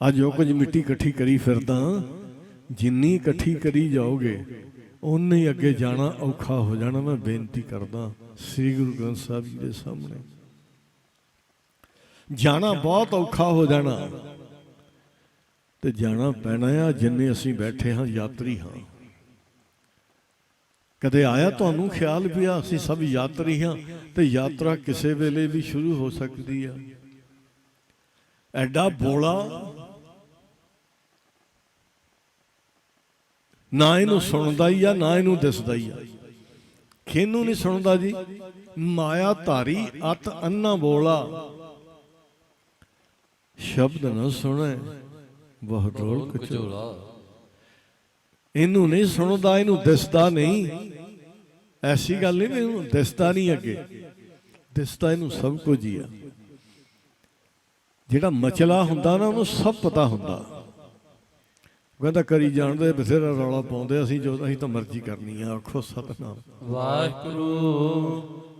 ਅੱਜ ਜੋ ਕੁਝ ਮਿੱਟੀ ਇਕੱਠੀ ਕਰੀ ਫਿਰਦਾ, ਜਿੰਨੀ ਇਕੱਠੀ ਕਰੀ ਜਾਓਗੇ ਉਨੇ ਹੀ ਅੱਗੇ ਜਾਣਾ ਔਖਾ ਹੋ ਜਾਣਾ। ਮੈਂ ਬੇਨਤੀ ਕਰਦਾ ਸ੍ਰੀ ਗੁਰੂ ਗ੍ਰੰਥ ਸਾਹਿਬ ਜੀ ਦੇ ਸਾਹਮਣੇ। ਜਾਣਾ ਬਹੁਤ ਔਖਾ ਹੋ ਜਾਣਾ, ਤੇ ਜਾਣਾ ਪੈਣਾ ਆ ਜਿੰਨੇ ਅਸੀਂ ਬੈਠੇ ਹਾਂ, ਯਾਤਰੀ ਹਾਂ। ਕਦੇ ਆਇਆ ਤੁਹਾਨੂੰ ਖਿਆਲ ਵੀ ਆ, ਅਸੀਂ ਸਭ ਯਾਤਰੀ ਹਾਂ, ਤੇ ਯਾਤਰਾ ਕਿਸੇ ਵੇਲੇ ਵੀ ਸ਼ੁਰੂ ਹੋ ਸਕਦੀ ਆ। ਐਡਾ ਬੋਲਾ ਨਾ ਇਹਨੂੰ ਸੁਣਦਾ ਹੀ ਆ, ਨਾ ਇਹਨੂੰ ਦਿਸਦਾ ਹੀ ਆ। ਕਿਹਨੂੰ ਨਹੀਂ ਸੁਣਦਾ ਜੀ। ਮਾਇਆ ਧਾਰੀ ਅਤ ਅੰਨਾ ਬੋਲਾ। ਸ਼ਬਦ ਨਾ ਸੁਣੇ ਬਹੁ ਢੋਲ ਕਚੋਲਾ ਇਹਨੂੰ ਨਹੀਂ ਸੁਣਦਾ, ਇਹਨੂੰ ਦਿਸਦਾ ਨਹੀਂ। ਐਸੀ ਗੱਲ ਨਹੀਂ, ਇਹਨੂੰ ਦਿਸਦਾ ਨਹੀਂ ਅੱਗੇ। ਦਿਸਦਾ ਇਹਨੂੰ ਸਭ ਕੁਝ ਹੀ ਆ। ਜਿਹੜਾ ਮਚਲਾ ਹੁੰਦਾ ਨਾ, ਉਹਨੂੰ ਸਭ ਪਤਾ ਹੁੰਦਾ। ਕਹਿੰਦਾ ਕਰੀ ਜਾਣਦੇ, ਬਥੇਰਾ ਰੌਲਾ ਪਾਉਂਦੇ, ਅਸੀਂ ਜੋ ਅਸੀਂ ਤਾਂ ਮਰਜ਼ੀ ਕਰਨੀ ਆ, ਆਖੋ ਸਤਨਾਮ। ਵਾਹਿਗੁਰੂ।